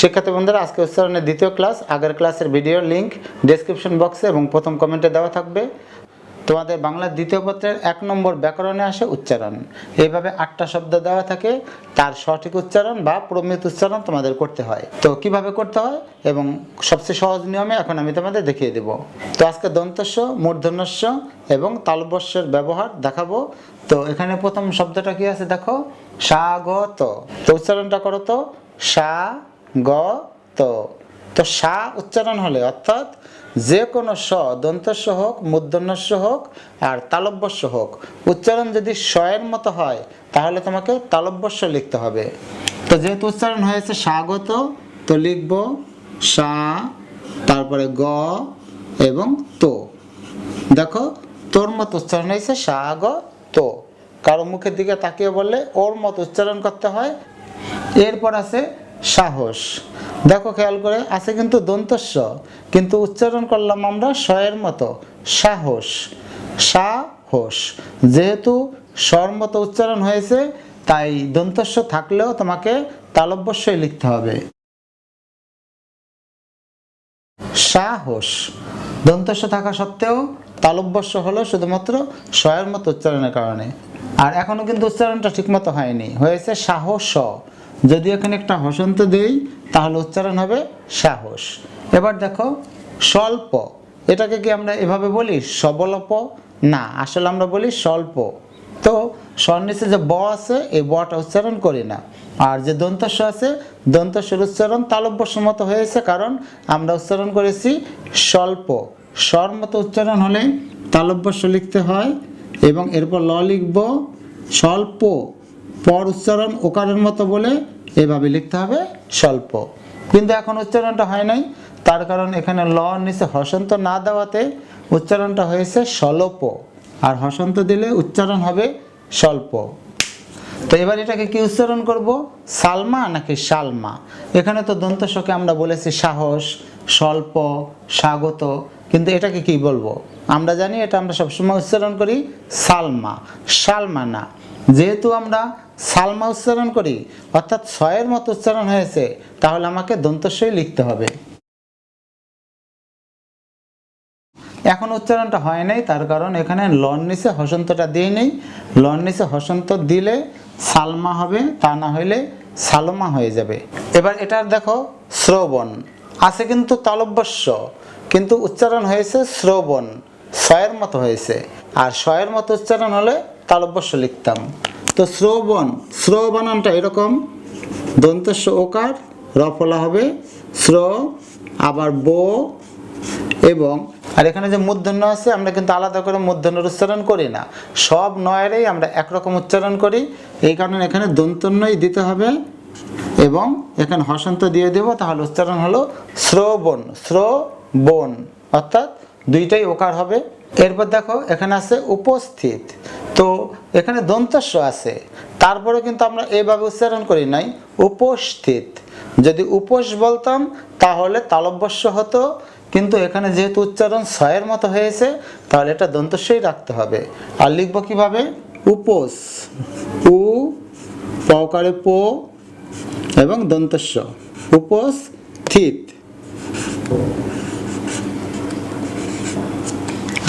শিক্ষার্থী বন্ধুরা, আজকে উচ্চারণের দ্বিতীয় ক্লাস আগের ক্লাসের ভিডিও লিংক ডেসক্রিপশন বক্সে এবং প্রথম কমেন্টে দেওয়া থাকবে। তোমাদের বাংলার দ্বিতীয় পত্রের এক নম্বর ব্যাকরণে আসে উচ্চারণ। এইভাবে আটটা শব্দ দেওয়া থাকে, তার সঠিক উচ্চারণ বা প্রমিত উচ্চারণ তোমাদের করতে হয়। তো কীভাবে করতে হয় এবং সবচেয়ে সহজ নিয়মে এখন আমি তোমাদের দেখিয়ে দেব। তো আজকে দন্তস্ব মূর্ধন্যস্য এবং তালবস্যের ব্যবহার দেখাবো। তো এখানে প্রথম শব্দটা কি আছে দেখো? স্বাগত। তো উচ্চারণটা করো তো, সা গ, ত। তো সা উচ্চারণ হলে অর্থাৎ যে কোনো স, দন্তস্ব হোক মূর্ধন্যস্য হোক, আর তালব্যস্য হোক। উচ্চারণ যদি শয়ের মতো হয়, তাহলে তোমাকে তালব্যস্য লিখতে হবে। তো যেহেতু উচ্চারণ হয়েছে স্বাগত, তো লিখব সা, তারপরে গ এবং তো। দেখো, তোর মতো উচ্চারণ হয়েছে সাগ তো কারও মুখের দিকে তাকিয়ে বললে ওর মতো উচ্চারণ করতে হয়। এরপর আছে সাহস। দেখো খেয়াল করে, আছে কিন্তু দন্তস্ব, কিন্তু উচ্চারণ করলাম আমরা শয়ের মতো, সাহস। সাহস। যেহেতু স্বর মতো উচ্চারণ হয়েছে, তাই দন্তস্ব থাকলেও তোমাকে তালব্যস্যই লিখতে হবে। সাহস। দন্তস্ব থাকা সত্ত্বেও তালব্যস্য হলো শুধুমাত্র স্বয়ের মতো উচ্চারণের কারণে। আর এখনও কিন্তু উচ্চারণটা ঠিকমতো হয়নি, হয়েছে সাহস। যদি এখানে একটা হসন্ত দেই, তাহলে উচ্চারণ হবে সাহস। এবার দেখো, স্বল্প। এটাকে কি আমরা এভাবে বলি? সবলপ? না, আসলে আমরা বলি স্বল্প। তো স্বর যে ব আছে, এই বটা উচ্চারণ করি না। আর যে দন্তস্ব আছে, দন্তস্বর উচ্চারণ তালব্যস্য মতো হয়েছে, কারণ আমরা উচ্চারণ করেছি স্বল্প। স্বর মতো উচ্চারণ হলে তালব্যস্ব লিখতে হয় এবং এরপর ল লিখব স্বল্প। পর উচ্চারণ ওকারের মতো বলে এভাবে লিখতে হবে স্বল্প। কিন্তু এখন উচ্চারণটা হয় নাই, তার কারণ এখানে ল নিচে হসন্ত না দেওয়াতে উচ্চারণটা হয়েছে স্বল্প, আর হসন্ত দিলে উচ্চারণ হবে স্বল্প। তো এবার এটাকে কি উচ্চারণ করব? সালমা নাকি সালমা? এখানে তো দন্ত দন্তস্বকে আমরা বলেছি সাহস, স্বল্প, স্বাগত, কিন্তু এটাকে কি বলব? আমরা জানি এটা আমরা সবসময় উচ্চারণ করি সালমা সালমা না যেহেতু আমরা সালমা উচ্চারণ করি, অর্থাৎ ছয়ের মতো উচ্চারণ হয়েছে, তাহলে আমাকে দন্তস্বই লিখতে হবে। এখন উচ্চারণটা হয় নাই, তার কারণ এখানে লন নিচে হসন্তটা দিয়ে নেই। লন নিচে হসন্ত দিলে সালমা হবে, তা না হইলে সালমা হয়ে যাবে। এবার এটার দেখো, শ্রবণ। আছে কিন্তু তালব্যস্য, কিন্তু উচ্চারণ হয়েছে শ্রবণ, ছয়ের মতো হয়েছে। আর ছয়ের মতো উচ্চারণ হলে তালব্যস্য লিখতাম। তো শ্রবণ শ্রবণানটা এরকম। দন্তস্য ওকার রফলা হবে শ্র, আবার বো, এবং আর এখানে যে মূর্ধন্য আছে, আমরা কিন্তু আলাদা করে মূর্ধন্যের উচ্চারণ করি না। সব নয়েরই আমরা একরকম উচ্চারণ করি। এই কারণে এখানে দন্তন্যই দিতে হবে এবং এখানে হসন্ত দিয়ে দেব, তাহলে উচ্চারণ হলো শ্রবণ শ্রবণ। অর্থাৎ দুইটাই ওকার হবে। এরপর দেখো, এখানে আছে উপস্থিত। তো এখানে দন্তস্ব আছে। তারপরে কিন্তু আমরা এইভাবে উচ্চারণ করি নাই, উপস্থিত। যদি উপোস বলতাম, তাহলে তালব্যস্য হতো। কিন্তু এখানে যেহেতু উচ্চারণ ছয়ের মতো হয়েছে, তাহলে এটা দন্তস্বই রাখতে হবে। আর লিখব কীভাবে? উপোস। উ, পকারে পো এবং দন্তস্ব। উপস্থিত।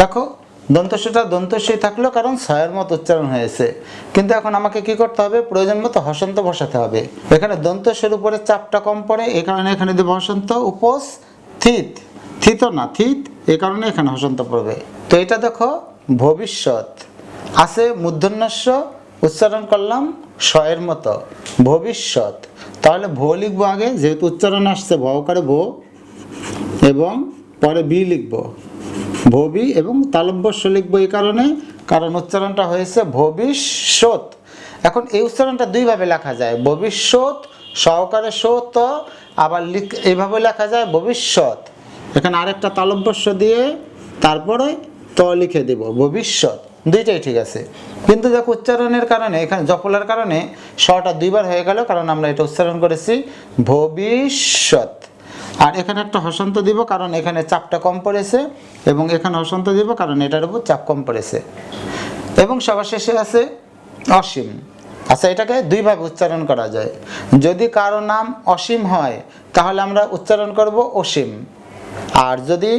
দেখো দন্তস্বটা দন্তস্বই থাকল কারণ ছয়ের মতো উচ্চারণ হয়েছে। কিন্তু এখন আমাকে কি করতে হবে? প্রয়োজন মতো হসন্ত বসাতে হবে। এখানে দন্তস্বের উপরে চাপটা কম পড়ে এই কারণে এখানে দেবো হসন্ত উপস্থিত থিত। থিত না, থিত এই কারণে এখানে হসন্ত পড়বে। তো এটা দেখো, ভবিষ্যৎ। আছে মূর্ধন্যস্য উচ্চারণ করলাম শয়ের মতো। ভবিষ্যৎ। তাহলে ভো লিখব আগে, যেহেতু উচ্চারণ আসছে ভকারে ভো, এবং পরে বি লিখব। ভবি এবং তালব্যস্য লিখব এই কারণে, কারণ উচ্চারণটা হয়েছে ভবিষ্যৎ। এখন এই উচ্চারণটা দুইভাবে লেখা যায়, ভবিষ্যৎ, সহকারে সত, আবার লিখ এইভাবে লেখা যায় ভবিষ্যৎ। এখানে আরেকটা তালব্যস্য দিয়ে তারপরে ত লিখে দেব, ভবিষ্যৎ। দুইটাই ঠিক আছে। কিন্তু দেখো উচ্চারণের কারণে, এখানে জফলার কারণে শটা দুইবার হয়ে গেল, কারণ আমরা এটা উচ্চারণ করেছি ভবিষ্যৎ। আর এখানে একটা হসন্ত দিব, কারণ এখানে চাপটা কম পড়েছে, এবং এখানে হসন্ত দিব, কারণ এটার উপর চাপ কম পড়েছে। এবং সবার শেষে আছে অসীম। আচ্ছা এটাকে দুইভাবে উচ্চারণ করা যায়। যদি কারও নাম অসীম হয়, তাহলে আমরা উচ্চারণ করব অসীম। আর যদি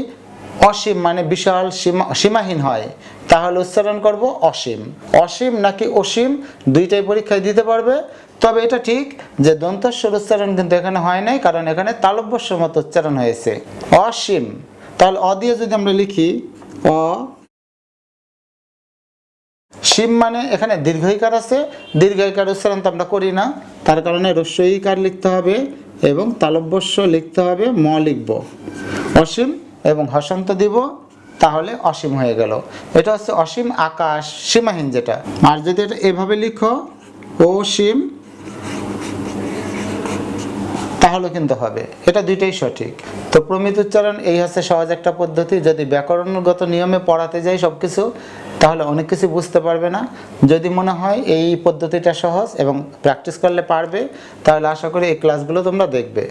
অসীম মানে বিশাল সীমা, সীমাহীন হয়, তাহলে উচ্চারণ করব অসীম। অসীম নাকি অসীম, দুইটাই পরীক্ষায় দিতে পারবে। তবে এটা ঠিক যে দন্তস্বর উচ্চারণ কিন্তু এখানে হয় নাই, কারণ এখানে তালব্যস্য মতো উচ্চারণ হয়েছে। অসীম। তাহলে অ দিয়ে যদি আমরা লিখি, অ সীম মানে এখানে দীর্ঘইকার আছে, দীর্ঘইকার উচ্চারণ তো আমরা করি না, তার কারণে রস্যইকার লিখতে হবে এবং তালব্যস্য লিখতে হবে, ম লিখব। অসীম এবং হসন্ত দিব, তাহলে অসীম হয়ে গেল। এটা হচ্ছে অসীম আকাশ, সীমাহীন যেটা। আর যদি এটা এভাবে লিখো, অসীম তাহলে কিন্তু হবে। এটা দুইটাই সঠিক। তো প্রমিত উচ্চারণ, এই হচ্ছে সহজ একটা পদ্ধতি। যদি ব্যাকরণগত নিয়মে পড়াতে যাই সব কিছু তাহলে অনেক কিছু বুঝতে পারবে না। যদি মনে হয় এই পদ্ধতিটা সহজ এবং প্র্যাকটিস করলে পারবে, তাহলে আশা করি এই ক্লাসগুলো তোমরা দেখবে।